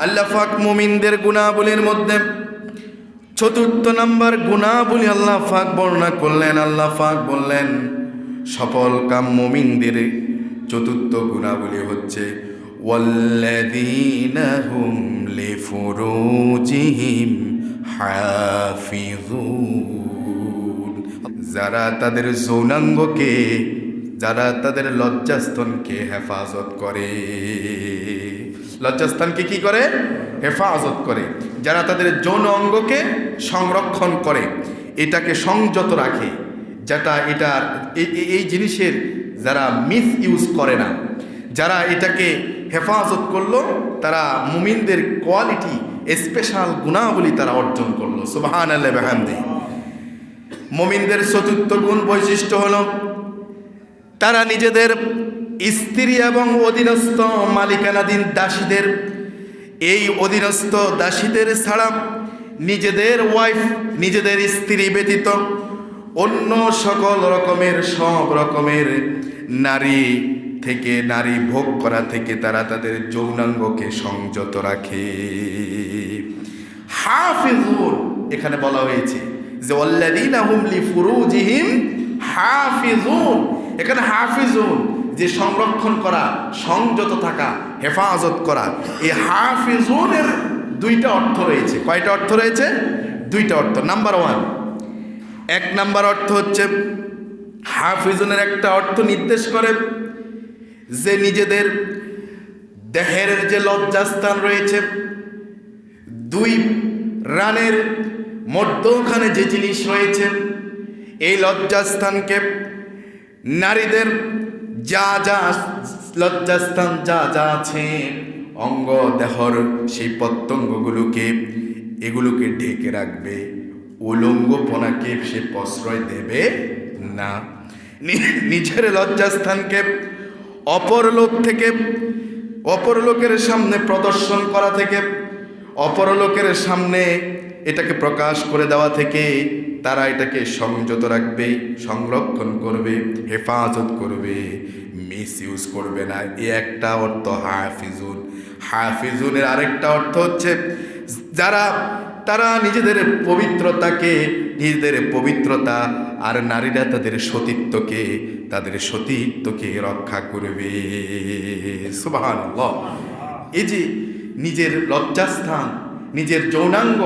আল্লাহ ফাক মুমিনদের গুণাবলীর মধ্যে চতুর্থ নাম্বার গুণাবলী আল্লাহ ফাক বর্ণনা করলেন আল্লাহ ফাক বললেন সফল কাম মুমিনদের চতুর্থ গুণাবলী হচ্ছে والذين هم لفروجهم حافظون যারা তাদের যৌনাঙ্গকে যারা তাদের লজ্জাস্থানকে হেফাজত করে লজ্জাস্থানকে কি করে? হেফাজত করে। যারা তাদের যৌন অঙ্গকে সংরক্ষণ করে, এটাকে সংযত রাখে, যেটা এটার এই- জিনিসের যারা মিস ইউজ করে না, যারা এটাকে হেফাজত করল, তারা মুমিনদের কোয়ালিটি স্পেশাল গুণাবলী তারা অর্জন করল। সুবাহান আল্লাহ বেহামদি। মুমিনদের চতুর্থ গুণ বৈশিষ্ট্য হল, তারা নিজেদের স্ত্রী এবং অধীনস্থ মালিকানাধীন দাসীদের, এই অধীনস্থ দাসীদের ছাড়া নিজেদের ওয়াইফ নিজেদের স্ত্রী ব্যতীত অন্য সকল রকমের, সব রকমের নারী থেকে, নারী ভোগ করা থেকে তারা তাদের যৌনাঙ্গকে সংযত রাখে। হাফিজুন, এখানে বলা হয়েছে যে অল্লাদিন হুমলি ফুরুজিহিম হাফিজুন। এখানে হাফিজুন যে সংরক্ষণ করা, সংযত থাকা, হেফাজত করা এই হাফিজুনের দুইটা অর্থ রয়েছে। কয়টা অর্থ রয়েছে? দুইটা অর্থ। নাম্বার ওয়ান এক নাম্বার অর্থ হচ্ছে, হাফিজুনের একটা অর্থ নির্দেশ করে যে নিজেদের দেহের যে লজ্জাস্থান রয়েছে, দুই রানের মধ্যখানে যে জিনিস রয়েছে, এই লজ্জাস্থানকে নারীদের যা যা লজ্জাস্থান যা যা আছে, অঙ্গ দেহর সেই পতঙ্গগুলোকে এগুলোকে ঢেকে রাখবে। উলঙ্গপনাকে সে প্রশ্রয় দেবে না, নিজের লজ্জাস্থানকে অপর লোক থেকে, অপর লোকের সামনে প্রদর্শন করা থেকে, অপর লোকের সামনে এটাকে প্রকাশ করে দেওয়া থেকে তারা এটাকে সংযত রাখবে, সংরক্ষণ করবে, হেফাজত করবে মিস ইউজ করবে না। এ একটা অর্থ হাফিজুন। হাফিজুনের আরেকটা অর্থ হচ্ছে যারা, তারা নিজেদের পবিত্রতাকে, নিজেদের পবিত্রতা আর নারীরা তাদের সতীত্বকে তাদের সতীত্বকে রক্ষা করবে। সুবাহান এই যে নিজের লজ্জাস্থান, নিজের যৌনাঙ্গ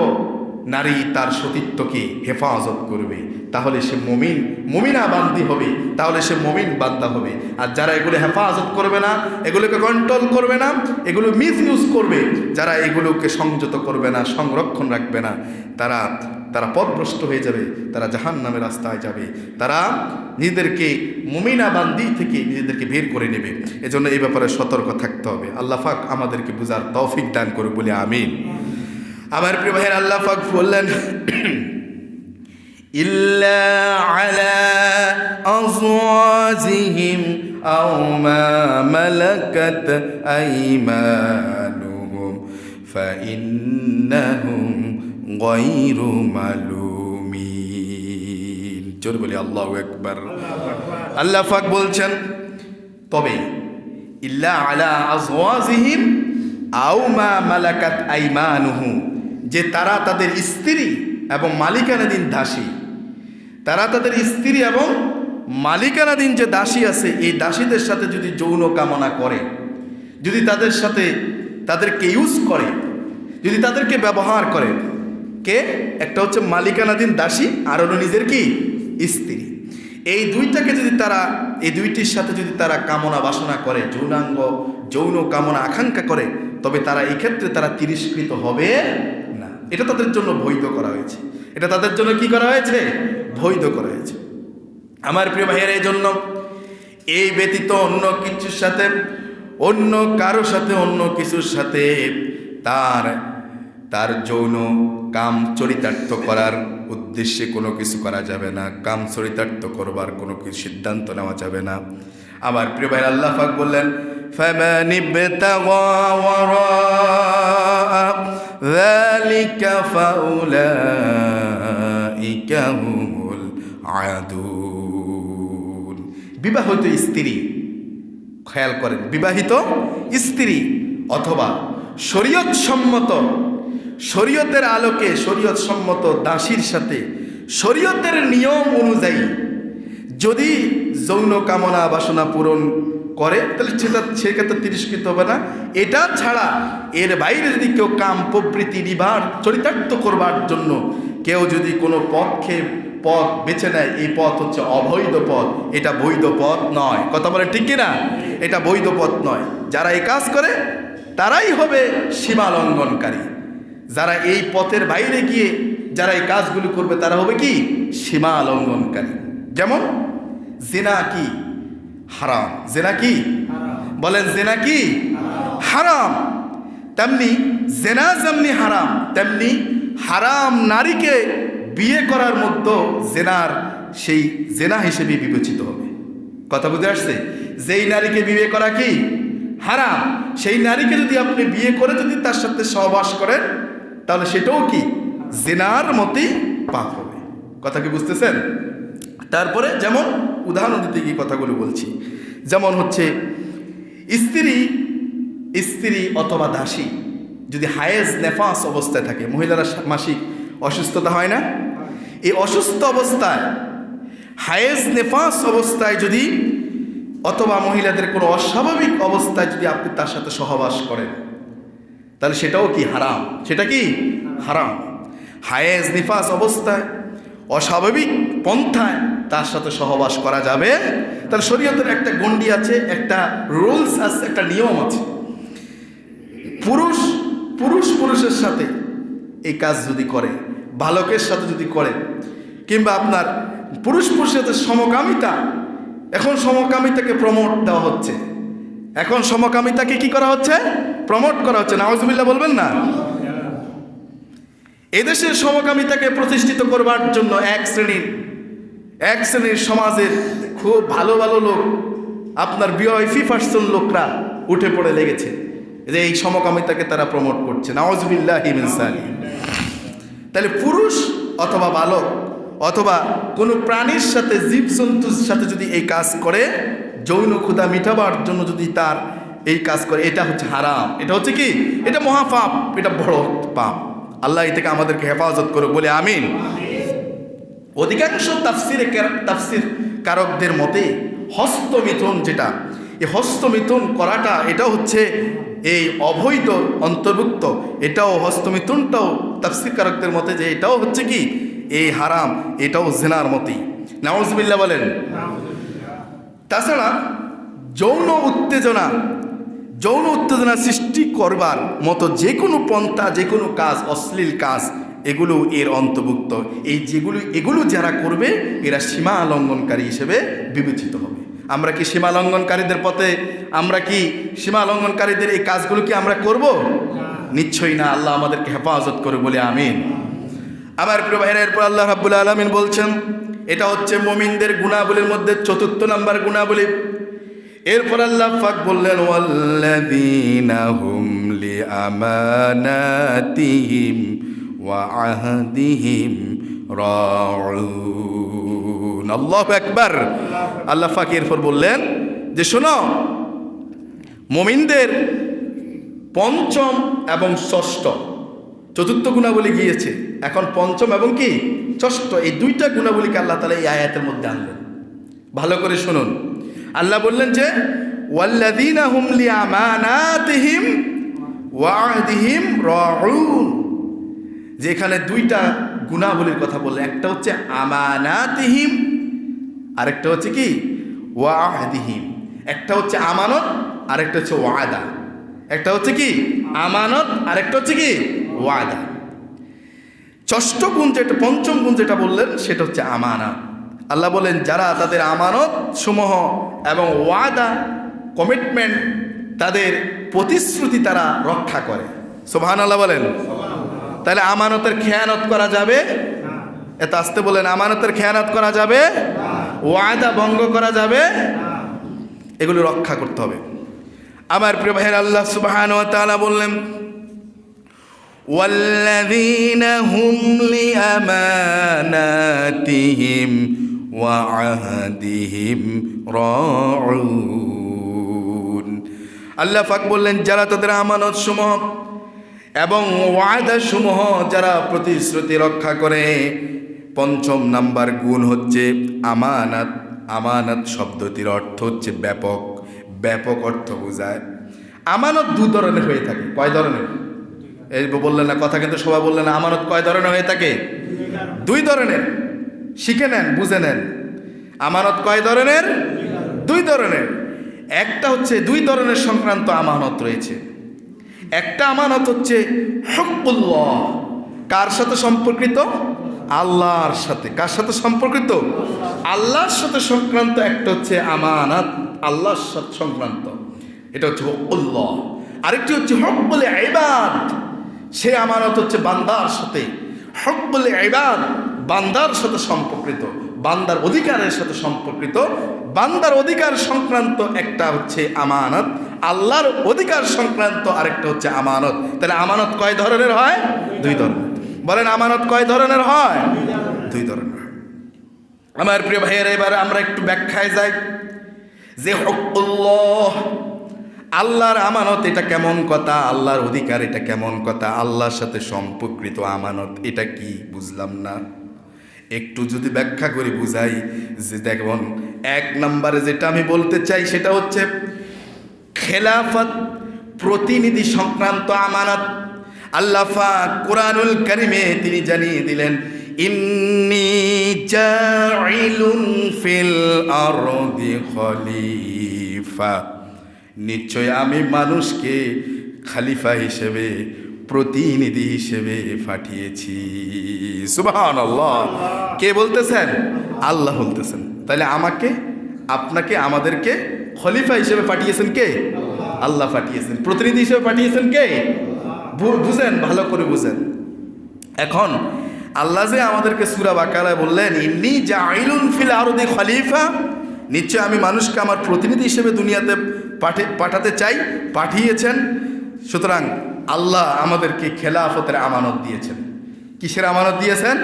নারী তার সতীত্বকে হেফাজত করবে। তাহলে সে মমিন, মমিনা বান্দি হবে। তাহলে সে মমিন বান্দা হবে। আর যারা এগুলো হেফাজত করবে না, এগুলোকে কন্ট্রোল করবে না, এগুলো মিস ইউজ করবে, যারা এগুলোকে সংযত করবে না, সংরক্ষণ রাখবে না, তারা তারা পথভ্রষ্ট হয়ে যাবে, তারা জাহান নামের রাস্তায় যাবে। তারা নিজেদেরকে মুমিনা বান্দি থেকে নিজেদেরকে বের করে নেবে। এজন্য এই ব্যাপারে সতর্ক থাকতে হবে। আল্লাহ পাক আমাদেরকে বুঝার তৌফিক দান করে বলে আমিন। আমার প্রিয় ভাইয়ের আল্লাহ পাক বললেন, ইল্লা আলা আজওয়াজিহিম আও মা মালাকাত আইমানুহুম, ফাইন্নাহুম গায়রু মালুমিন। জোর বলি, আল্লাহু আকবার। আল্লাহ পাক বলছেন, তবে, ইল্লা আলা আজওয়াজিহিম আও মা মালাকাত আইমানুহুম যে তারা তাদের স্ত্রী এবং মালিকানাধীন দাসী। তারা তাদের স্ত্রী এবং মালিকানাধীন যে দাসী আছে, এই দাসীদের সাথে যদি যৌন কামনা করে, যদি তাদের সাথে তাদেরকে ইউজ করে, যদি তাদেরকে ব্যবহার করে, কে? একটা হচ্ছে মালিকানাধীন দাসী, আর হলো নিজের কি? স্ত্রী। এই দুইটাকে যদি তারা, এই দুইটির সাথে যদি তারা কামনা বাসনা করে, যৌনাঙ্গ, যৌন কামনা আকাঙ্ক্ষা করে তবে তারা এই ক্ষেত্রে তারা তিরস্কৃত হবে না। এটা তাদের জন্য বৈধ করা হয়েছে। এটা তাদের জন্য কি করা হয়েছে? বৈধ করা হয়েছে। আমার প্রিয় ভাইয়ের এই জন্য এই ব্যতীত অন্য কিছুর সাথে, অন্য কারও সাথে, অন্য কিছুর সাথে তার তার যৌন কাম চরিতার্থ করার উদ্দেশ্যে কোনো কিছু করা যাবে না। কাম চরিতার্থ করবার কোনো কিছু সিদ্ধান্ত নেওয়া যাবে না। আমার প্রিয় ভাই আল্লাহ পাক বললেন فمن ابتغى وراء ذلك فأولئك هم العادون বিবাহিত স্ত্রী খেয়াল করেন বিবাহিত স্ত্রী অথবা শরীয়ত সম্মত শরীয়তের আলোকে শরীয়ত সম্মত দাসীর সাথে শরীয়তের নিয়ম অনুযায়ী যদি যৌন কামনা বাসনা পূরণ করে, তাহলে সেটা সেক্ষেত্রে তিরস্কৃত হবে না। এটা ছাড়া এর বাইরে যদি কেউ কাম প্রবৃত্তি নিবার, চরিতার্থ করবার জন্য কেউ যদি কোনো পক্ষে পথ বেছে নেয়, এই পথ হচ্ছে অবৈধ পথ। এটা বৈধ পথ নয়। কথা বলে ঠিক কিনা? এটা বৈধ পথ নয়। যারা এই কাজ করে, তারাই হবে সীমা লঙ্ঘনকারী। যারা এই পথের বাইরে গিয়ে, যারা এই কাজগুলি করবে, তারা হবে কি? সীমা লঙ্ঘনকারী। যেমন জেনা কি হারাম? জেনা কি? বলেন জেনা কি? হারাম। তেমনি জেনা যেমনি হারাম তেমনি হারাম নারীকে বিয়ে করার মধ্যে জেনার সেই জেনা হিসেবে বিবেচিত হবে। কথা বুঝে আসছে? যেই নারীকে বিয়ে করা কি? হারাম। সেই নারীকে যদি আপনি বিয়ে করে যদি তার সাথে সহবাস করেন তাহলে সেটাও কি? জেনার মতেই পাপ হবে। কথা কি বুঝতেছেন? তারপরে যেমন উদাহরণ দিতে গিয়ে কথাগুলো বলছি, যেমন হচ্ছে স্ত্রী স্ত্রী অথবা দাসী যদি হায়েজ, নেফাস অবস্থায় থাকে, মহিলারা মাসিক অসুস্থতা হয় না? এই অসুস্থ অবস্থায়, হায়েজ, নেফাস অবস্থায় যদি অথবা মহিলাদের কোনো অস্বাভাবিক অবস্থায় যদি আপনি তার সাথে সহবাস করেন, তাহলে সেটাও কি হারাম? সেটা কি? হারাম। হায়েজ, নিফাস অবস্থায়, অস্বাভাবিক পন্থায় তার সাথে সহবাস করা যাবে। তাহলে শরীয়তের একটা গণ্ডি আছে, একটা রুলস আছে, একটা নিয়ম আছে। পুরুষ পুরুষ পুরুষের সাথে এই কাজ যদি করে, বালকের সাথে যদি করে, কিংবা আপনার পুরুষ পুরুষের সাথে সমকামিতা, এখন সমকামিতাকে প্রমোট দেওয়া হচ্ছে। এখন সমকামিতাকে কি করা হচ্ছে? প্রমোট করা হচ্ছে। নওয়াজবিল্লা বলবেন না? এদেশের সমকামিতাকে প্রতিষ্ঠিত করবার জন্য এক শ্রেণির এক শ্রেণির সমাজের খুব ভালো ভালো লোক, আপনার বিওয়াইফি পার্সন লোকরা উঠে পড়ে লেগেছে যে এই সমকামিতাকে তারা প্রমোট করছে। নওয়াজবিল্লাহ হিমিনসানি তাহলে পুরুষ অথবা বালক অথবা কোনো প্রাণীর সাথে জীবজন্তুর সাথে যদি এই কাজ করে, যৌন ক্ষুধা মিটাবার জন্য যদি তার এই কাজ করে, এটা হচ্ছে হারাম। এটা হচ্ছে কি? এটা মহাপাপ, এটা বড় পাপ। আল্লাহ এ থেকে আমাদেরকে হেফাজত করুক, বলে আমিন। অধিকাংশ তাফসিরে তাফসির কারকদের মতে হস্তমিথুন যেটা, এই হস্তমিথুন করাটা এটা হচ্ছে এই অবৈধ অন্তর্ভুক্ত, এটাও হস্তমিথুনটাও তাফসির কারকদের মতে যে এটাও হচ্ছে কি? এই হারাম, এটাও জেনার মতেই। নওয়াজবিল্লা বলেন। তাছাড়া যৌন উত্তেজনা যৌন উত্তেজনা সৃষ্টি করবার মতো যে কোনো পন্থা, যে কোনো কাজ, অশ্লীল কাজ এগুলো এর অন্তর্ভুক্ত। এই যেগুলো, এগুলো যারা করবে, এরা সীমা লঙ্ঘনকারী হিসেবে বিবেচিত হবে। আমরা কি সীমা লঙ্ঘনকারীদের পথে, আমরা কি সীমা লঙ্ঘনকারীদের এই কাজগুলো কি আমরা করব? নিশ্চয়ই না, আল্লাহ আমাদেরকে হেফাজত করে বলে, আমিন। আমার প্রিয় ভাইরা, এরপর আল্লাহ রাব্বুল আলমিন বলছেন, এটা হচ্ছে মমিনদের গুণাবলীর মধ্যে চতুর্থ নাম্বার গুণাবলী এরপর আল্লাহ ফাক বললেন, ওয়াল্লাযীনা হুম লিআমানাতিহিম ওয়া আহদিহিম রাউন আল্লাহু আকবার। আল্লাহ ফাক এরপর বললেন যে, শোনো, মমিনদের পঞ্চম এবং ষষ্ঠ, চতুর্থ গুণাবলী গিয়েছে। এখন পঞ্চম এবং কি? ষষ্ঠ, এই দুইটা গুণাবলীকে আল্লাহ তালা এই আয়াতের মধ্যে আনলেন। ভালো করে শুনুন। আল্লাহ বললেন যে, ওয়াল্লাযীনা হুম লিআমানাতিহিম ওয়াহদিহিম রাউন। যেখানে দুইটা গুণাবলীর কথা বললেন একটা হচ্ছে আমানাতিহিম, আরেকটা হচ্ছে কি? ওয়াহদিহিম। একটা হচ্ছে আমানত, আরেকটা হচ্ছে ওয়াদা। একটা হচ্ছে কি? আমানত, আরেকটা হচ্ছে কি? ওয়াদা। ষষ্ঠ গুণ যেটা, পঞ্চম গুণ যেটা বললেন, সেটা হচ্ছে আমানত। আল্লাহ বলেন, যারা তাদের আমানত সমূহ এবং ওয়াদা কমিটমেন্ট তাদের প্রতিশ্রুতি তারা রক্ষা করে। সোভান আল্লাহ বলেন। তাহলে আমানতের খেয়ানত করা যাবে এত আসতে বলেন আমানতের খেয়ানত করা যাবে ওয়াদা ভঙ্গ করা যাবে এগুলো রক্ষা করতে হবে আমার প্রিয় ভাইয়ের আল্লাহ সুবহান ও তাআলা বললেন والذين هم لأماناتهم وعهدهم راعون আল্লাহ পাক বললেন যারা তাদের আমানত সমূহ এবং ওয়াদা সমূহ যারা প্রতিশ্রুতি রক্ষা করে, পঞ্চম নাম্বার গুণ হচ্ছে আমানাত। আমানাত শব্দটির অর্থ হচ্ছে ব্যাপক। ব্যাপক অর্থ বোঝায়। আমানত দু ধরনের হয়ে থাকে। কয় ধরনের? এই বললেন না কথা, কিন্তু সবাই বললেন আমানত কয় ধরনের হয়ে থাকে? দুই ধরনের। শিখে নেন, বুঝে নেন। আমানত কয় ধরনের? দুই ধরনের। একটা হচ্ছে দুই ধরনের সংক্রান্ত আমানত রয়েছে। একটা আমানত হচ্ছে হকুল্লাহ। কার সাথে সম্পর্কিত? আল্লাহর সাথে। কার সাথে সম্পর্কিত? আল্লাহর সাথে সংক্রান্ত। একটা হচ্ছে আমানত, আল্লাহর সাথে সংক্রান্ত। এটা হচ্ছে হকুল্লাহ। আরেকটি হচ্ছে হক বলে এবাদ সে আমানত হচ্ছে বান্দার সাথে। হক বলে এবাদ বান্দার সাথে সম্পর্কিত। বান্দার অধিকারের সাথে সম্পর্কিত। বান্দার অধিকার সংক্রান্ত একটা হচ্ছে আমানত। আল্লাহর অধিকার সংক্রান্ত আরেকটা হচ্ছে আমানত। তাহলে আমানত কয় ধরনের হয়? দুই ধরনের। বলেন, আমানত কয় ধরনের হয়? দুই ধরনের। আমার প্রিয় ভাইয়ের, এবারে আমরা একটু ব্যাখ্যায় যাই। যে হকুল্লাহ, আল্লাহর আমানত এটা কেমন কথা? আল্লাহর অধিকার এটা কেমন কথা? আল্লাহর সাথে সম্পর্কিত আমানত এটা কি? বুঝলাম না। একটু যদি ব্যাখ্যা করে বুঝাই যে দেখুন, এক নম্বরে যেটা আমি বলতে চাই সেটা হচ্ছে খেলাফত, প্রতিনিধি সংক্রান্ত আমানত আল্লাফা কোরআনুল করিমে তিনি জানিয়ে দিলেন, ইন্নি নিশ্চয় আমি মানুষকে খালিফা হিসেবে, প্রতিনিধি হিসেবে পাঠিয়েছি। সুবহান আল্লাহ কে বলতেছেন? আল্লাহ বলতেছেন। তাহলে আমাকে, আপনাকে, আমাদেরকে খলিফা হিসেবে পাঠিয়েছেন কে? আল্লাহ পাঠিয়েছেন। প্রতিনিধি হিসেবে পাঠিয়েছেন কে? বুঝেন, ভালো করে বুঝেন। এখন, আল্লাহ যে আমাদেরকে সুরা বাকারায় বললেন, ইন্নি জাইলুন ফিল আরদি খলিফা। নিশ্চয় আমি মানুষকে আমার প্রতিনিধি হিসেবে দুনিয়াতে পাঠে পাঠাতে চাই, পাঠিয়েছেন। সুতরাং আল্লাহ আমাদেরকে খেলাফতের আমানত দিয়েছেন। কিসের আমানত দিয়েছেন?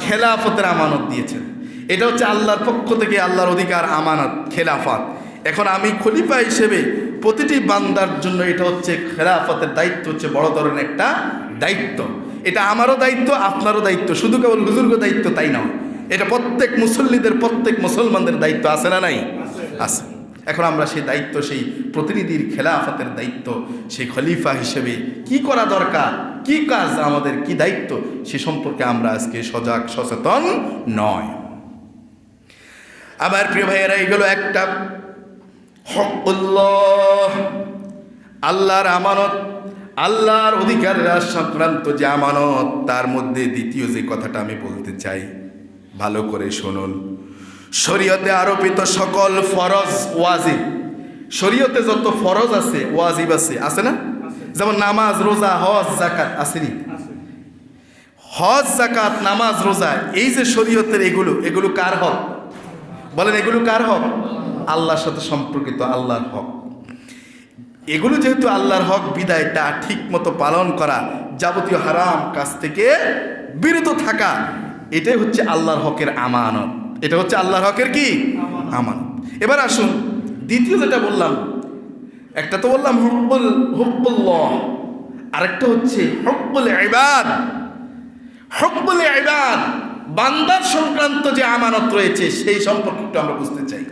খেলাফতের আমানত দিয়েছেন। এটা হচ্ছে আল্লাহর পক্ষ থেকে আল্লাহর অধিকার, আমানত, খেলাফত। এখন আমি খলিফা হিসেবে প্রতিটি বান্দার জন্য এটা হচ্ছে খেলাফতের দায়িত্ব, হচ্ছে বড় ধরনের একটা দায়িত্ব। এটা আমারও দায়িত্ব, আপনারও দায়িত্ব। শুধু কেবল বুজুর্গ দায়িত্ব তাই নয়। এটা প্রত্যেক মুসল্লিদের, প্রত্যেক মুসলমানদের দায়িত্ব আছে না নাই? আছে। এখন আমরা সেই দায়িত্ব, সেই প্রতিনিধির খেলাফতের দায়িত্ব, সেই খলিফা হিসেবে কি করা দরকার? কি কাজ আমাদের? কি দায়িত্ব? সে সম্পর্কে আমরা আজকে সজাগ, সচেতন নয়। আবার প্রিয় ভাইয়েরা, এগুলো একটা হকুল্লাহ। আল্লাহর আমানত, আল্লাহর অধিকার সংক্রান্ত যে আমানত, তার মধ্যে দ্বিতীয় যে কথাটা আমি বলতে চাই, ভালো করে শুনুন। শরীয়তে আরোপিত সকল ফরজ ওয়াজিব, শরীয়তে যত ফরজ আছে, ওয়াজিব আছে আছে না? যেমন নামাজ, রোজা, হজ জাকাত আসেনি? হজ জাকাত নামাজ, রোজা, এই যে শরীয়তের এগুলো এগুলো কার হক? বলেন, এগুলো কার হক? আল্লাহর সাথে সম্পর্কিত আল্লাহর হক। এগুলো যেহেতু আল্লাহর হক বিদায় তা ঠিক মতো পালন করা যাবতীয় হারাম কাজ থেকে বিরত থাকা এটাই হচ্ছে আল্লাহর হকের আমানত। এটা হচ্ছে আল্লাহর হকের কি? আমানত। এবার আসুন দ্বিতীয় যেটা বললাম একটা তো বললাম হকবুল হকবুল্লাহ আরেকটা হচ্ছে হকবুল ইবাদ। হকবুল ইবাদ বান্দার সংক্রান্ত যে আমানত রয়েছে সেই সম্পর্কে একটু আমরা বুঝতে চাই।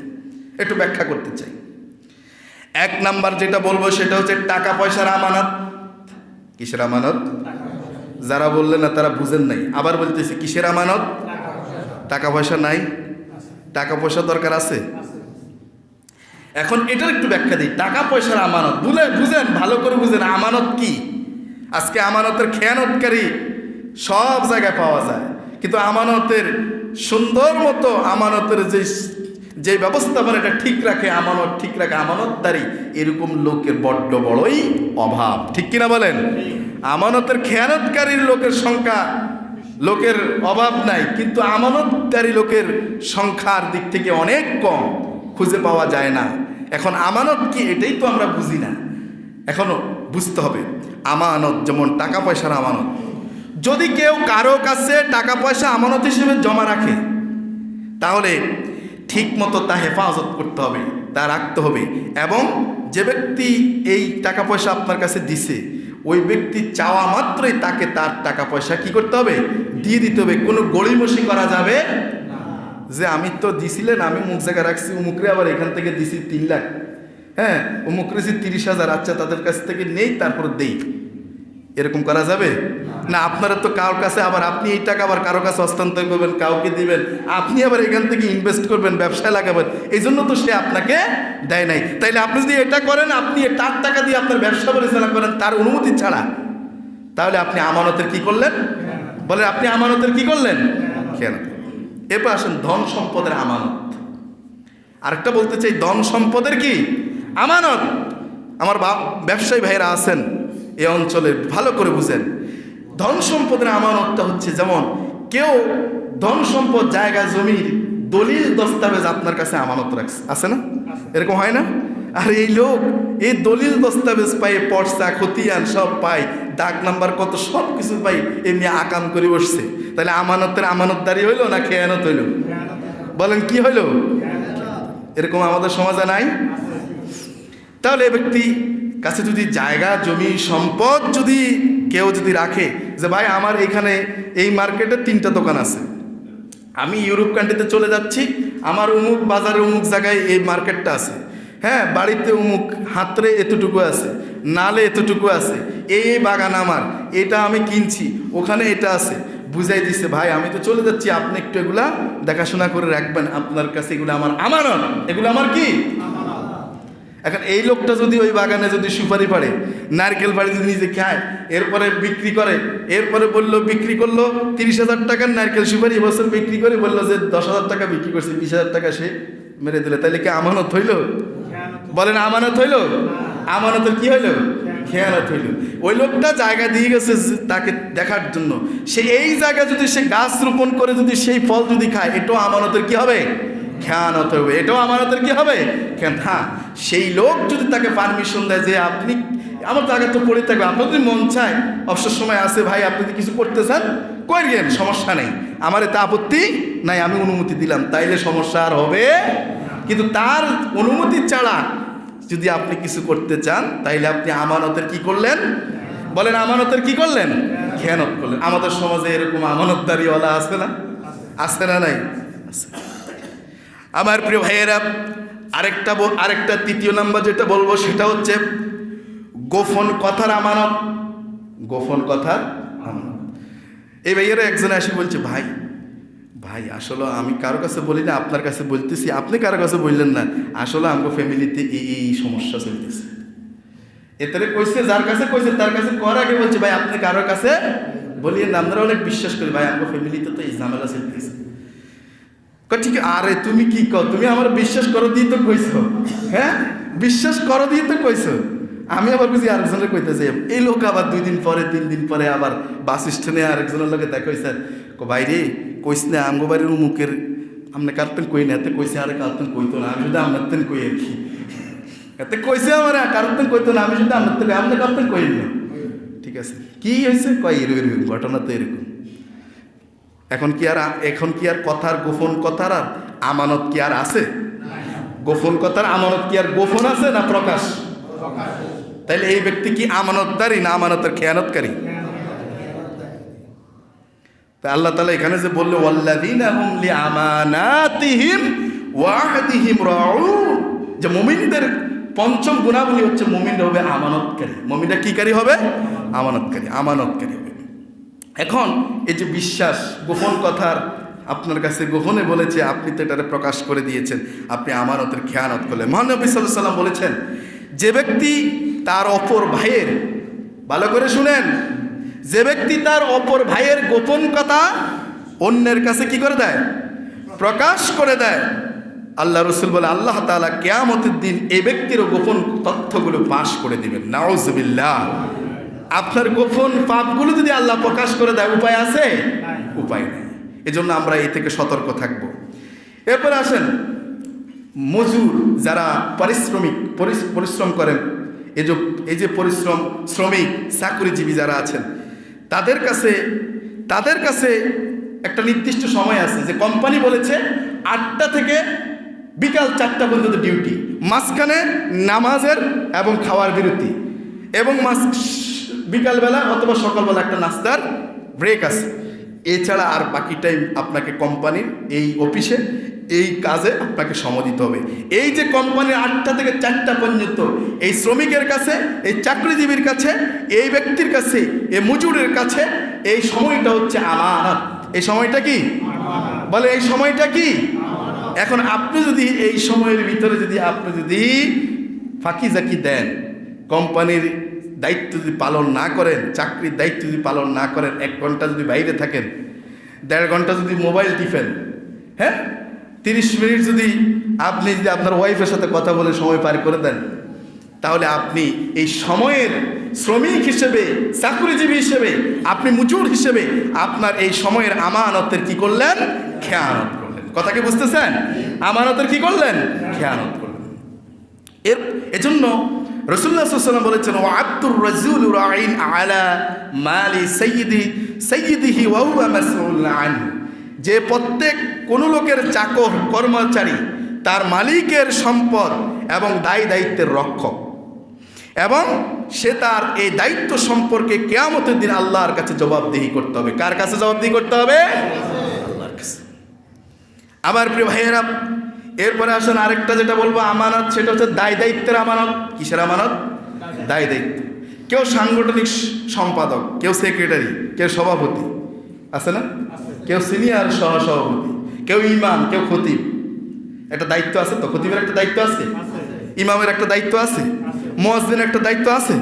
একটু ব্যাখ্যা করতে চাই। এক নাম্বার যেটা বলব সেটা হচ্ছে টাকা পয়সার আমানত। কিসের আমানত? যারা বললেন না তারা বুঝেন নাই। আবার বলতেছি, কিসের আমানত? টাকা পয়সা নাই। টাকা পয়সা দরকার আছে? এখন এটার একটু ব্যাখ্যা দিই। টাকা পয়সার আমানত। বুঝে বুঝেন, ভালো করে বুঝেন, আমানত কি? আজকে আমানতের খেয়ানতকারী সব জায়গায় পাওয়া যায়। কিন্তু আমানতের সুন্দর মতো, আমানতের যে যে ব্যবস্থাপনা এটা ঠিক রাখে, আমানত ঠিক রাখে, আমানতদারি, এরকম লোকের বড্ড বড়ই অভাব। ঠিক কিনা বলেন? আমানতের খেয়ানতকারীর লোকের সংখ্যা, লোকের অভাব নাই, কিন্তু আমানতদারী লোকের সংখ্যার দিক থেকে অনেক কম, খুঁজে পাওয়া যায় না। এখন আমানত কি, এটাই তো আমরা বুঝি না। এখনও বুঝতে হবে, আমানত যেমন টাকা পয়সার আমানত। যদি কেউ কারও কাছে টাকা পয়সা আমানত হিসেবে জমা রাখে, তাহলে ঠিক মতো তা হেফাজত করতে হবে, তা রাখতে হবে। এবং যে ব্যক্তি এই টাকা পয়সা আপনার কাছে দিছে, ওই ব্যক্তি চাওয়া মাত্রই তাকে তার টাকা পয়সা কি করতে হবে? দিয়ে দিতে হবে। কোনো গড়িমসি করা যাবে যে আমি তো দিছিলেন, আমি মুখ জায়গা রাখছি, উমুকরে আবার এখান থেকে দিছি তিন লাখ। হ্যাঁ উমুকরে দিছি তিরিশ হাজার আচ্ছা তাদের কাছ থেকে নেই, তারপর দেই। এরকম করা যাবে? না, আপনারা তো কারোর কাছে আবার আপনি এই টাকা আবার কারও কাছে হস্তান্তর করবেন, কাউকে দিবেন। আপনি আবার এখান থেকে ইনভেস্ট করবেন, ব্যবসায় লাগাবেন। এই জন্য তো সে আপনাকে দেয় নাই। তাইলে আপনি যদি এটা করেন, আপনি তার টাকা দিয়ে আপনার ব্যবসা পরিচালনা করেন, তার অনুমতি ছাড়া। তাহলে আপনি আমানতের কি করলেন? বলেন, আপনি আমানতের কি করলেন? কেন? এরপর আসেন, ধন সম্পদের আমানত। আরেকটা বলতে চাই, ধন সম্পদের কি? আমানত। আমার বাপ ব্যবসায়ী ভাইরা আছেন। এই অঞ্চলে ভালো করে বুঝেন। ধন সম্পদের আমানতটা হচ্ছে যেমন, কেউ ধন সম্পদ, জায়গা, জমির দলিল, দস্তাবেজ আপনার কাছে আমানত রাখছে। আছে না? এরকম হয় না? আর এই লোক এই দলিল, দস্তাবেজ পাই পর্সা খতিয়ান সব পাই ডাক নাম্বার কত সব কিছু পাই এমনি আকাম করে বসছে। তাহলে আমানতের আমানতদারি হইল না খেয়ানত হইল? বলেন কি হইল? এরকম আমাদের সমাজে নাই? তাহলে এ ব্যক্তি কাছে যদি জায়গা, জমি, সম্পদ যদি কেউ যদি রাখে যে ভাই আমার এখানে এই মার্কেটে তিনটা দোকান আছে, আমি ইউরোপ কান্ট্রিতে চলে যাচ্ছি, আমার উমুক বাজারে উমুক জায়গায় এই মার্কেটটা আছে। হ্যাঁ বাড়িতে উমুক, হাতরে এতটুকু আছে, নালে এতটুকু আছে এই এই বাগান আমার, এটা আমি কিনছি, ওখানে এটা আছে। বুঝাই দিছে, ভাই, আমি তো চলে যাচ্ছি, আপনি একটু এগুলা দেখাশোনা করে রাখবেন, আপনার কাছে এগুলো আমার আমানত। এগুলো আমার কি? এখন এই লোকটা যদি ওই বাগানে যদি সুপারি পাড়ে, নারকেল বাড়ি যদি নিজে খায়, এরপরে বিক্রি করে, এরপরে বলল বিক্রি করল তিরিশ হাজার টাকার নারকেল সুপারি এবছর বিক্রি করে বলল যে দশ হাজার টাকা বিক্রি করছে, বিশ হাজার টাকা সে মেরে দিলে। তাহলে কি আমানত হইল? বলেন, আমানত হইল? আমানতের কি হইল? খেয়ানত হইল। ওই লোকটা জায়গা দিয়ে গেছে তাকে দেখার জন্য। সে এই জায়গায় যদি সে গাছ রোপণ করে, যদি সেই ফল যদি খায়, এটাও আমানতের কি হবে? খেয়ানত হবে। এটাও আমানতের কি হবে? হ্যাঁ সেই লোক যদি তাকে পারমিশন দেয় যে আপনি, আমার জায়গা তো পড়ে থাকবে আপনার যদি মন চায়, অবসর সময় আছে ভাই, আপনি যদি কিছু করতে চান করিয়েন সমস্যা নেই। আমার এতে আপত্তি নাই, আমি অনুমতি দিলাম, তাইলে সমস্যা আর হবে কিন্তু তার অনুমতি ছাড়া যদি আপনি কিছু করতে চান, তাইলে আপনি আমানতের কি করলেন? বলেন, আমানতের কি করলেন? খেয়ানত করলেন। আমাদের সমাজে এরকম আমানতদারিওয়ালা আছে না? আছে না নাই? আমার প্রিয় ভাইয়েরা আরেকটা আরেকটা তৃতীয় নাম্বার যেটা বলব সেটা হচ্ছে গোপন কথার আমানত। গোপন কথার এই ভাইয়েরা একজনে এসে বলছে, ভাই ভাই, আসলে আমি কারও কাছে বলি না, আপনার কাছে বলতেছি। আপনি কারও কাছে বললেন না। আসলে আমার ফ্যামিলিতে এই এই সমস্যা চলতেছে। এতে কইছে, যার কাছে কইছে, তার কাছে কর আগে বলছে, ভাই, আপনি কারোর কাছে বলিয়েন না। আমরা অনেক বিশ্বাস করি, ভাই আমার ফ্যামিলিতে তো এই ঝামেলা চলতেছে। ঠিক, আরে তুমি কি কর তুমি আমার বিশ্বাস করো দিয়ে তো কইছো। হ্যাঁ? বিশ্বাস করো দিয়ে তো কইছো। আমি আবার বুঝি আরেকজনের কইতেছি এই লোক আবার দুই দিন পরে, তিন দিন পরে আবার বাস স্ট্যান্ডে আরেকজনের লোকে দেখা হয়েছে কো বাইরে কইস না, আমগো বাড়ির মুখের আপনি কার্তেন কই না? এতে কইছে, আরে কার্তেন কইতো না, আমি শুধু আপনার তেন কই আর কি। এতে কইছে আমার কার্তেন কইতো না, আমি শুধু আপনার তেন আপনি কার্তেন কই না ঠিক আছে। কি হয়েছে কয় এরকম, ঘটনা তো এরকম। এখন কি আর এখন কি আর কথার গোপন কথার আর আমানত কি আর আছে? গোপন কথার আমানত কি আর গোপন আছে না প্রকাশ? তাইলে এই ব্যক্তি কি আমানতদারি না আমানতের খেয়ানতকারী? তা আল্লাহ তালা এখানে যে বলল যে মুমিনদের পঞ্চম গুণাবলী হচ্ছে মুমিনরা হবে আমানতকারী। মুমিনরা কিকারী হবে? আমানতকারী। আমানতকারী এখন এই যে বিশ্বাস, গোপন কথার আপনার কাছে গোপনে বলেছে, আপনি তো এটারে প্রকাশ করে দিয়েছেন। আপনি আমার আমানতের খেয়ানত করলেন। মহানবী সাল্লাহ সাল্লাম বলেছেন, যে ব্যক্তি তার অপর ভাইয়ের ভালো করে শুনেন, যে ব্যক্তি তার অপর ভাইয়ের গোপন কথা অন্যের কাছে কি করে দেয়? প্রকাশ করে দেয়। আল্লাহ রসুল বলে, আল্লাহ তাআলা কেয়ামতের দিন এই ব্যক্তিরও গোপন তথ্যগুলো পাশ করে দিবেন। নাউজবিল্লাহ। আপনার গোপন পাপগুলো যদি আল্লাহ প্রকাশ করে দেয় উপায় আছে? উপায় নেই। এজন্য আমরা এই থেকে সতর্ক থাকব। এরপরে আসেন মজুর যারা পারিশ্রমিক পরিশ্রম করেন এই যে এই যে পরিশ্রম শ্রমিক চাকুরিজীবী যারা আছেন তাদের কাছে তাদের কাছে একটা নির্দিষ্ট সময় আছে যে কোম্পানি বলেছে আটটা থেকে বিকাল চারটা পর্যন্ত ডিউটি মাঝখানে নামাজের এবং খাওয়ার বিরতি এবং মাস বিকালবেলা অথবা সকালবেলা একটা নাস্তার ব্রেক আছে। এছাড়া আর বাকি টাইম আপনাকে কোম্পানির এই অফিসে এই কাজে আপনাকে সময় দিতে হবে। এই যে কোম্পানির আটটা থেকে চারটা পর্যন্ত এই শ্রমিকের কাছে এই চাকরিজীবীর কাছে এই ব্যক্তির কাছে এই মজুরের কাছে এই সময়টা হচ্ছে আমানত। এই সময়টা কি? বলে এই সময়টা কি? এখন আপনি যদি এই সময়ের ভিতরে যদি আপনি যদি ফাঁকি জাকি দেন কোম্পানির দায়িত্ব যদি পালন না করেন, চাকরির দায়িত্ব যদি পালন না করেন, এক ঘণ্টা যদি বাইরে থাকেন, দেড় ঘণ্টা যদি মোবাইল টিপেন হ্যাঁ? তিরিশ মিনিট যদি আপনি যদি আপনার ওয়াইফের সাথে কথা বলে সময় পার করে দেন, তাহলে আপনি এই সময়ের শ্রমিক হিসেবে, চাকরিজীবী হিসেবে, আপনি মুচুর হিসেবে আপনার এই সময়ের আমানতের কি করলেন? খেয়ানত করলেন। কথা কি বুঝতেছেন? আমানতের কি করলেন? খেয়ানত করলেন। এর, এজন্য বলেছেন যে প্রত্যেক কোন লোকের চাকর, কর্মচারী তার মালিকের সম্পদ এবং দায় দায়িত্বের রক্ষক। এবং সে তার এই দায়িত্ব সম্পর্কে কেয়ামতের দিন আল্লাহর কাছে জবাবদিহি করতে হবে। কার কাছে জবাবদিহি করতে হবে? আমার প্রিয় ভাইয়েরা এরপরে আসেন আরেকটা যেটা বলব, আমানত, সেটা হচ্ছে দায় দায়িত্বের আমানত। কিসের আমানত? দায় দায়িত্ব। কেউ সাংগঠনিক সম্পাদক, কেউ সেক্রেটারি, কেউ সভাপতি, আছে না? কেউ সিনিয়র সহ সভাপতি কেউ ইমাম, কেউ খতিব। একটা দায়িত্ব আছে তো? খতিবের একটা দায়িত্ব আছে? ইমামের একটা দায়িত্ব আছে? মোয়াজদিনের একটা দায়িত্ব আছে?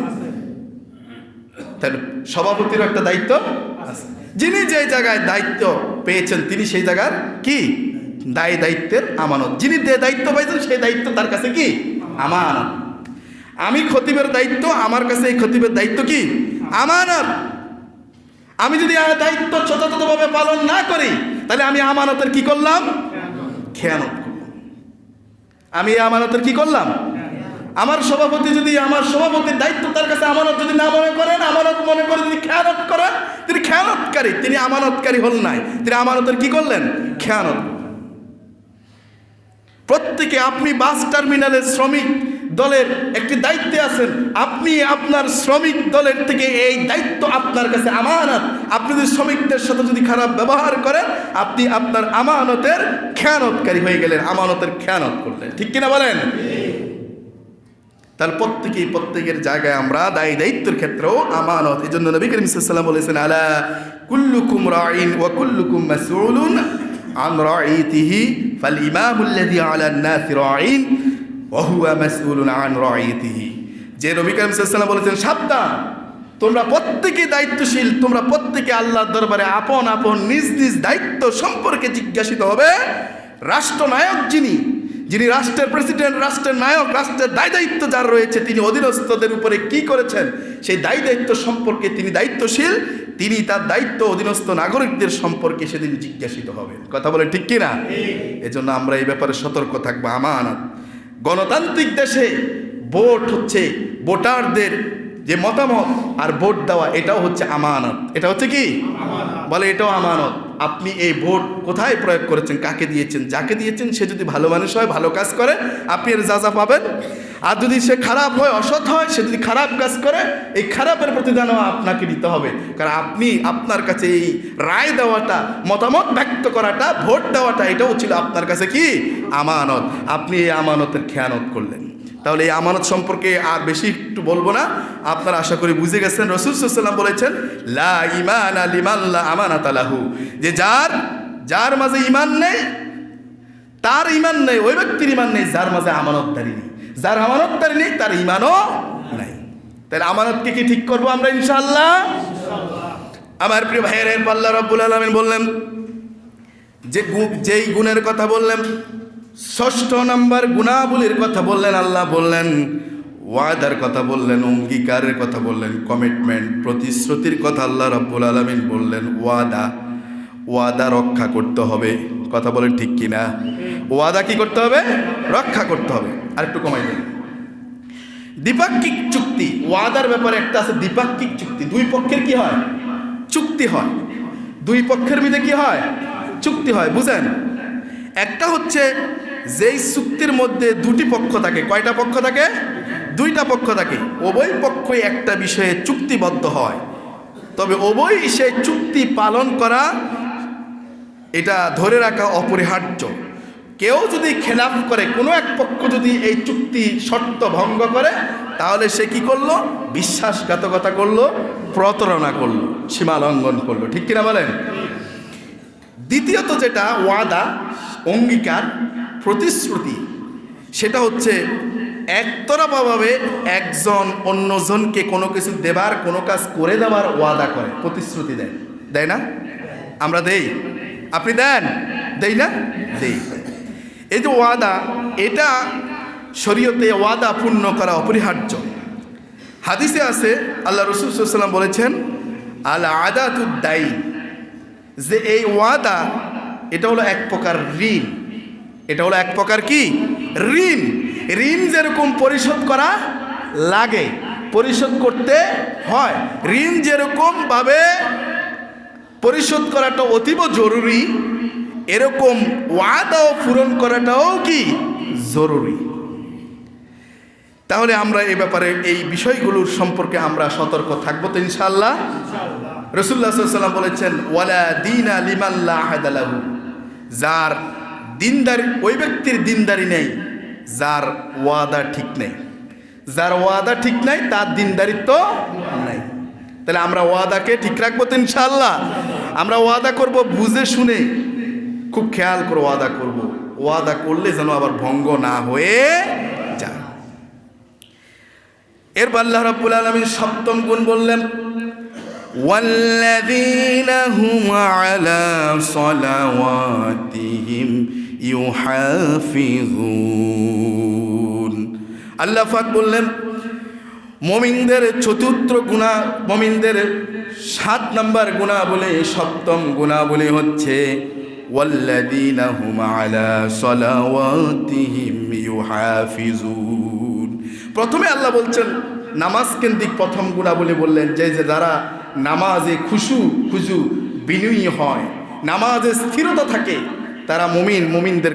তাহলে সভাপতিরও একটা দায়িত্ব আছে। যিনি যে জায়গায় দায়িত্ব পেয়েছেন, তিনি সেই জায়গার কি? দায় দায়িত্বের আমানত। যিনি যে দায়িত্ব পাইছেন, সেই দায়িত্ব তার কাছে কি? আমানত। আমি খতিবের দায়িত্ব, আমার কাছে এই খতিবের দায়িত্ব কি? আমানত। আমি যদি দায়িত্ব যথাযথভাবে পালন না করি, তাহলে আমি আমানতের কি করলাম? খেয়ানত আমি আমানতের কি করলাম? আমার সভাপতি যদি, আমার সভাপতির দায়িত্ব তার কাছে আমানত যদি না মনে করেন, আমানত মনে করে যদি খেয়ানত করেন, তিনি খেয়ানতকারী, তিনি আমানতকারী হল নাই। তিনি আমানতের কি করলেন? খেয়ানত। প্রত্যেকে আপনি বাস টার্মিনালের শ্রমিক দলের একটি দায়িত্বে আছেন। আপনি আপনার শ্রমিক দলের থেকে এই দায়িত্ব আপনার কাছে আমানত। আপনি যদি শ্রমিকদের সাথে যদি খারাপ ব্যবহার করেন, আপনি আপনার আমানতের খেয়ানতকারী হয়ে গেলেন। আমানতের খেয়ানত করলেন। ঠিক কিনা বলেন? তার প্রত্যেকেই প্রত্যেকের জায়গায় আমরা দায়ী দায়িত্বের ক্ষেত্রেও আমানত। এই জন্য নবী করিম সাল্লাম বলেছেন, আলা কুল্লুকুম রাইন ওয়া কুল্লুকুম মাসউলুন আন রাইতিহি ফাল ইমামুল্লাযী আলা আন-নাসি রাইন ওয়া হুয়া মাসউলুন আন যে নবী করিম সাল্লাম বলেছেন, সাবধান, তোমরা প্রত্যেকে দায়িত্বশীল, তোমরা প্রত্যেকে আল্লাহর দরবারে আপন আপন, নিজ নিজ দায়িত্ব সম্পর্কে জিজ্ঞাসিত হবে। রাষ্ট্রনায়ক যিনি যিনি রাষ্ট্রের প্রেসিডেন্ট, রাষ্ট্রের নায়ক, রাষ্ট্রের দায় দায়িত্ব যার রয়েছে, তিনি অধীনস্থদের উপরে কি করেছেন, সেই দায় দায়িত্ব সম্পর্কে তিনি দায়িত্বশীল তিনি তার দায়িত্ব অধীনস্থ নাগরিকদের সম্পর্কে সেদিন জিজ্ঞাসিত হবেন। কথা বলে ঠিক কিনা? এজন্য আমরা এই ব্যাপারে সতর্ক থাকব, আমানত। গণতান্ত্রিক দেশে ভোট হচ্ছে ভোটারদের যে মতামত আর ভোট দেওয়া, এটাও হচ্ছে আমানত। এটা হচ্ছে কি? বলে, এটাও আমানত। আপনি এই ভোট কোথায় প্রয়োগ করেছেন? কাকে দিয়েছেন? যাকে দিয়েছেন? সে যদি ভালো মানুষ হয়, ভালো কাজ করে, আপনি এর যা যা পাবেন। আর যদি সে খারাপ হয়, অসৎ হয়, সে যদি খারাপ কাজ করে, এই খারাপের প্রতিদানও আপনাকে দিতে হবে। কারণ আপনি আপনার কাছে এই রায় দেওয়াটা, মতামত ব্যক্ত করাটা, ভোট দেওয়াটা, এটাও ছিল আপনার কাছে কি? আমানত। আপনি এই আমানতের খেয়ানত করলেন। তাহলে এই আমানত সম্পর্কে আর বেশি একটু বলব না। আপনারা আশা করি বুঝে গেছেন। রসুল সাল্লাম বলেছেন, লা ইমান আলিমান লা আমানাত আলাহু যে যার যার মাঝে ইমান নেই, তার ইমান নেই, ওই ব্যক্তির ইমান নেই, যার মাঝে আমানতদারি নেই। যার আমানতদারি নেই, তার ইমানও নাই। তাহলে আমানতকে কি ঠিক করব আমরা ইনশাল্লাহ আমার প্রিয় ভাইয়ের পাল্লা রব্বুল আলমিন বললেন, যে যেই গুণের কথা বললেন ষষ্ঠ নম্বর গুণাবলীর কথা বললেন, আল্লাহ বললেন, ওয়াদার কথা বললেন, অঙ্গীকারের কথা বললেন কমিটমেন্ট প্রতিশ্রুতির কথা আল্লাহ রব্বুল আলমিন বললেন, ওয়াদা ওয়াদা রক্ষা করতে হবে। কথা বলেন ঠিক কিনা? ওয়াদা কি করতে হবে? রক্ষা করতে হবে। আর একটু কমাই দেন। দ্বিপাক্ষিক চুক্তি, ওয়াদার ব্যাপারে একটা আছে দ্বিপাক্ষিক চুক্তি। দুই পক্ষের কি হয়? চুক্তি হয়। দুই পক্ষের মধ্যে কি হয়? চুক্তি হয়। বুঝেন? একটা হচ্ছে যেই চুক্তির মধ্যে দুটি পক্ষ থাকে। কয়টা পক্ষ থাকে? দুইটা পক্ষ থাকে। উভয় পক্ষই একটা বিষয়ে চুক্তিবদ্ধ হয়। তবে উভয় সেই চুক্তি পালন করা এটা ধরে রাখা অপরিহার্য। কেউ যদি খেলাফ করে, কোনো এক পক্ষ যদি এই চুক্তি শর্ত ভঙ্গ করে, তাহলে সে কি করল? বিশ্বাসঘাতকতা করল, প্রতারণা করল সীমা লঙ্ঘন করল। ঠিক কিনা বলেন? দ্বিতীয়ত যেটা, ওয়াদা অঙ্গীকার, প্রতিশ্রুতি। সেটা হচ্ছে একতরফাভাবে একজন অন্যজনকে কোনো কিছু দেবার, কোনো কাজ করে দেওয়ার ওয়াদা করে, প্রতিশ্রুতি দেয়। দেয় না? আমরা দেই। আপনি দেন? দেই না? দেই। এই যে ওয়াদা, এটা শরীয়তে ওয়াদা পূর্ণ করা অপরিহার্য। হাদিসে আছে, আল্লাহ রসুল সাল্লাম বলেছেন আল আদাতুদ্দায়ী যে এই ওয়াদা এটা হলো এক প্রকার ঋণ। এটা হলো এক প্রকার কি? ঋণ। ঋণ যেরকম পরিশোধ করা লাগে, পরিশোধ করতে হয়। ঋণ যেরকম ভাবে পরিশোধ করাটা অতীব জরুরি, এরকম ওয়াদাও পূরণ করাটাও কি? জরুরি। তাহলে আমরা এ ব্যাপারে, এই বিষয়গুলোর সম্পর্কে আমরা সতর্ক থাকব তো ইনশাল্লাহ রসুল্লাহ সাল্লাম বলেছেন, ওয়ালা দিন লিমাল্লাহ আহাদালাহু যার দিনদারি, ওই ব্যক্তির দিনদারি নেই, যার ওয়াদা ঠিক নেই। যার ওয়াদা ঠিক নাই, তার দিনদারিত্ব নাই। তাহলে আমরা ওয়াদাকে ঠিক রাখব তো ইনশাল্লাহ আমরা ওয়াদা করব বুঝে শুনে। খুব খেয়াল করে ওয়াদা করব। ওয়াদা করলে যেন আবার ভঙ্গ না হয়ে যায়। এরপর আল্লাহ রাব্বুল আলামিন সপ্তম গুণ বললেন والذين هم على صلواتهم يحافظون আল্লাহ পাক বললেন মমিনদের চতুর্থ গুণা মমিনদের সাত নাম্বার গুণা বলে সপ্তম গুণা বলে হচ্ছে والذين هم على صلواتهم يحافظون প্রথমে আল্লাহ বলছেন নামাজ কেন্দ্রিক প্রথম গুণা বলে বললেন যে যে যারা নামাজে খুশু খুশু বিনয়ী হয়। নামাজে স্থিরতা থাকে। তারা মুমিন মুমিনদের